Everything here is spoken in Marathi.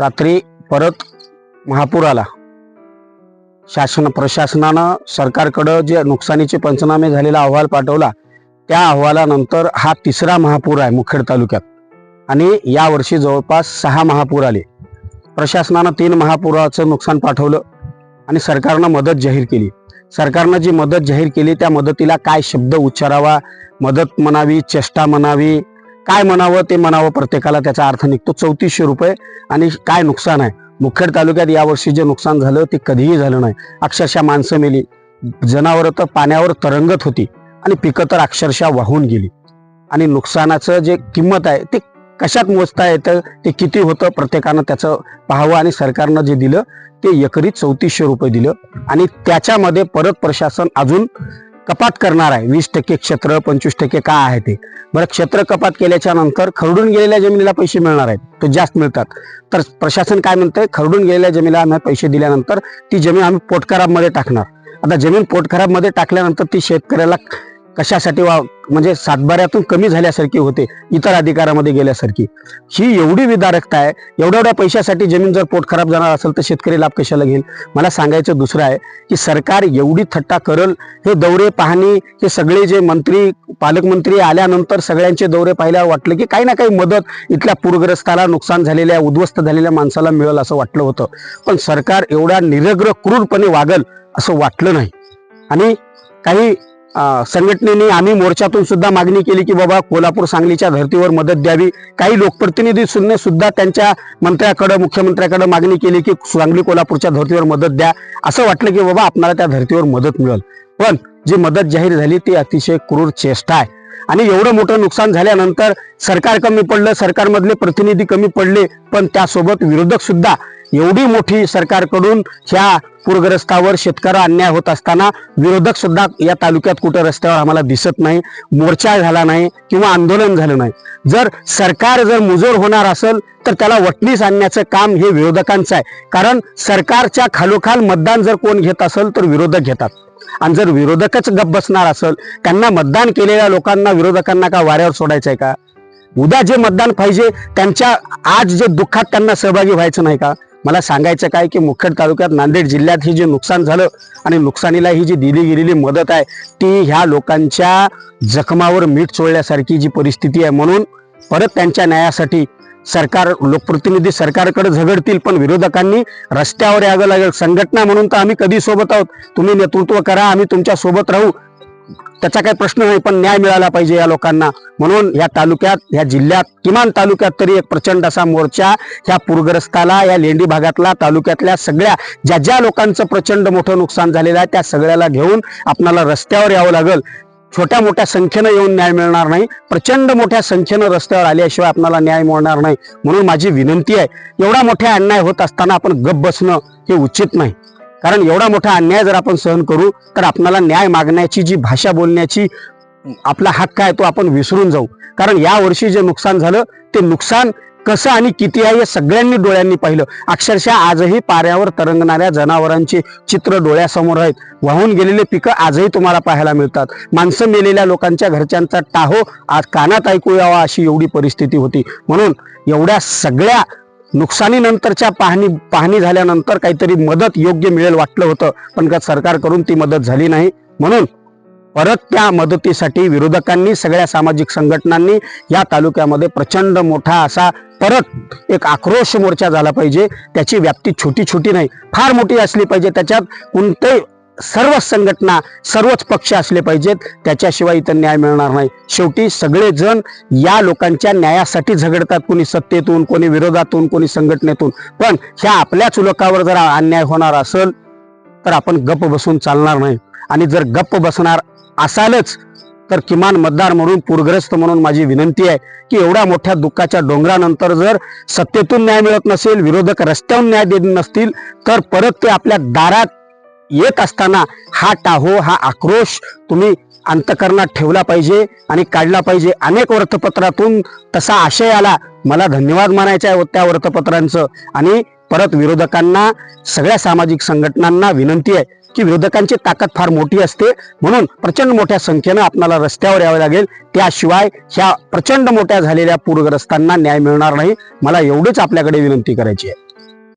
रात्री परत महापूर आला. शासन प्रशासनानं सरकारकडं जे नुकसानीचे पंचनामे झालेला अहवाल पाठवला त्या अहवालानंतर हा तिसरा महापूर आहे मुखेड तालुक्यात. आणि यावर्षी जवळपास सहा महापूर आले. प्रशासनानं तीन महापुराचं नुकसान पाठवलं आणि सरकारनं मदत जाहीर केली. सरकारनं जी मदत जाहीर केली त्या मदतीला काय शब्द उच्चारावा मदत म्हणावी चेष्टा म्हणावी काय म्हणावं ते म्हणावं प्रत्येकाला त्याचा अर्थ निघतो चौतीसशे रुपये. आणि काय नुकसान आहे? मुखेड तालुक्यात यावर्षी जे नुकसान झालं ते कधीही झालं नाही. अक्षरशः माणसं मेली. जनावरं तर पाण्यावर तरंगत होती. आणि पिकं तर अक्षरशः वाहून गेली. आणि नुकसानाचं जे किंमत आहे ते कशात मोजता येतं ते किती होतं प्रत्येकानं त्याचं पाहावं आणि सरकारनं जे दिलं ते एकरी चौतीसशे रुपये दिलं. आणि त्याच्यामध्ये परत प्रशासन अजून कपात करणार आहे. वीस टक्के क्षेत्र पंचवीस टक्के काय आहे ते. बरं क्षेत्र कपात केल्याच्यानंतर खरडून गेलेल्या जमिनीला पैसे मिळणार आहेत. तो जास्त मिळतात. तर प्रशासन काय म्हणतंय? खरडून गेलेल्या जमिनीला आम्ही पैसे दिल्यानंतर ती जमीन आम्ही पोटखराबमध्ये टाकणार. आता जमीन पोटखराबमध्ये टाकल्यानंतर ती शेतकऱ्याला कशासाठी वा म्हणजे सातबाऱ्यातून कमी झाल्यासारखी होते इतर अधिकारामध्ये गेल्यासारखी. ही एवढी विदारकता आहे एवढ्या एवढ्या पैशासाठी जमीन जर पोट खराब जाणार असेल तर शेतकरी लाभ कशाला घेईल? मला सांगायचं दुसरं आहे की सरकार एवढी थट्टा करल हे दौरे पाहणी हे सगळे जे मंत्री पालकमंत्री आल्यानंतर सगळ्यांचे दौरे पाहिल्यावर वाटलं की काही ना काही मदत इथल्या पूरग्रस्ताला नुकसान झालेल्या उद्ध्वस्त झालेल्या माणसाला मिळेल असं वाटलं होतं. पण सरकार एवढ्या निरग्र क्रूरपणे वागल असं वाटलं नाही. आणि काही संघटनेने आम्ही मोर्चातून सुद्धा मागणी केली की बाबा कोल्हापूर सांगलीच्या धर्तीवर मदत द्यावी. काही लोकप्रतिनिधी सुद्धा सुद्धा त्यांच्या मंत्र्याकडे मुख्यमंत्र्याकडे मागणी केली की सांगली कोल्हापूरच्या धर्तीवर मदत द्या. असं वाटलं की बाबा आपणाला त्या धर्तीवर मदत मिळेल. पण जी मदत जाहीर झाली ती अतिशय क्रूर चेष्टा आहे. आणि एवढं मोठं नुकसान झाल्यानंतर सरकार कमी पडलं सरकारमधले प्रतिनिधी कमी पडले पण त्यासोबत विरोधक सुद्धा एवढी मोठी सरकारकडून ह्या पूरग्रस्तावर शेतकरी अन्याय होत असताना विरोधक सुद्धा या तालुक्यात कुठं रस्त्यावर आम्हाला दिसत नाही मोर्चा झाला नाही किंवा आंदोलन झालं नाही. जर सरकार जर मुजोर होणार असेल तर त्याला वटणीस आणण्याचं काम हे विरोधकांचं आहे. कारण सरकारच्या खालोखाल मतदान जर कोण घेत असेल तर विरोधक घेतात. आणि जर विरोधकच गप बसणार असेल त्यांना मतदान केलेल्या लोकांना विरोधकांना का वाऱ्यावर सोडायचंय का? उद्या जे मतदान पाहिजे त्यांच्या आज जे दुःखात त्यांना सहभागी व्हायचं नाही का? मला सांगायचं काय की मुखेड तालुक्यात नांदेड जिल्ह्यात ही जे नुकसान झालं आणि नुकसानीला ही जी दिली गेलेली मदत आहे ती ह्या लोकांच्या जखमावर मीठ चोळल्यासारखी जी परिस्थिती आहे म्हणून परत त्यांच्या न्यायासाठी सरकार लोकप्रतिनिधी सरकारकडे झगडतील पण विरोधकांनी रस्त्यावर यावं लागेल. संघटना म्हणून तर आम्ही कधी सोबत आहोत. तुम्ही नेतृत्व करा आम्ही तुमच्यासोबत राहू. त्याचा काही प्रश्न नाही पण न्याय मिळाला पाहिजे या लोकांना. म्हणून या तालुक्यात ह्या जिल्ह्यात किमान तालुक्यात तरी एक प्रचंड असा मोर्चा ह्या पूरग्रस्ताला या लेंडी भागातला तालुक्यातल्या सगळ्या ज्या ज्या लोकांचं प्रचंड मोठं नुकसान झालेलं आहे त्या सगळ्याला घेऊन आपणाला रस्त्यावर यावं लागेल. छोट्या मोठ्या संख्येनं येऊन न्याय मिळणार नाही. प्रचंड मोठ्या संख्येनं रस्त्यावर आल्याशिवाय आपल्याला न्याय मिळणार नाही. म्हणून माझी विनंती आहे एवढा मोठा अन्याय होत असताना आपण गप बसणं हे उचित नाही. कारण एवढा मोठा अन्याय जर आपण सहन करू तर आपणाला न्याय मागण्याची जी भाषा बोलण्याची आपला हक्क आहे तो आपण विसरून जाऊ. कारण या वर्षी जे नुकसान झालं ते नुकसान कसं आणि किती आहे हे सगळ्यांनी डोळ्यांनी पाहिलं. अक्षरशः आजही पाऱ्यावर तरंगणाऱ्या जनावरांचे चित्र डोळ्यासमोर आहेत. वाहून गेलेले पिकं आजही तुम्हाला पाहायला मिळतात. माणसं मेलेल्या लोकांच्या घरच्यांचा टाहो आज कानात ऐकू यावा अशी एवढी परिस्थिती होती. म्हणून एवढ्या सगळ्या नुकसानीनंतरच्या पाहणी पाहणी झाल्यानंतर काहीतरी मदत योग्य मिळेल वाटलं होतं पण का सरकारकडून ती मदत झाली नाही. म्हणून परत त्या मदतीसाठी विरोधकांनी सगळ्या सामाजिक संघटनांनी या तालुक्यामध्ये प्रचंड मोठा असा परत एक आक्रोश मोर्चा झाला पाहिजे. त्याची व्याप्ती छोटी छोटी नाही. फार मोठी असली पाहिजे. त्याच्यात कोणते सर्वच संघटना सर्वच पक्ष असले पाहिजेत. त्याच्याशिवाय इथं न्याय मिळणार नाही. शेवटी सगळेजण या लोकांच्या न्यायासाठी झगडतात. कोणी सत्तेतून कोणी विरोधातून कोणी संघटनेतून. पण ह्या आपल्याच लोकांवर जर अन्याय होणार असेल तर आपण गप्प बसून चालणार नाही. आणि जर गप्प बसणार असालच तर किमान मतदार म्हणून पूरग्रस्त म्हणून माझी विनंती आहे की एवढ्या मोठ्या दुःखाच्या डोंगरानंतर जर सत्तेतून न्याय मिळत नसेल विरोधक रस्त्याहून न्याय देत नसतील तर परत ते आपल्या दारात येत असताना हा टाहो हा आक्रोश तुम्ही अंतकरणात ठेवला पाहिजे आणि काढला पाहिजे. अनेक वृत्तपत्रातून तसा आशय आला. मला धन्यवाद मानायचा आहे त्या वृत्तपत्रांचं आणि परत विरोधकांना सगळ्या सामाजिक संघटनांना विनंती आहे की विरोधकांची ताकद फार मोठी असते. म्हणून प्रचंड मोठ्या संख्येनं आपल्याला रस्त्यावर यावं लागेल. त्याशिवाय ह्या प्रचंड मोठ्या झालेल्या पूरग्रस्तांना न्याय मिळणार नाही. मला एवढीच आपल्याकडे विनंती करायची आहे.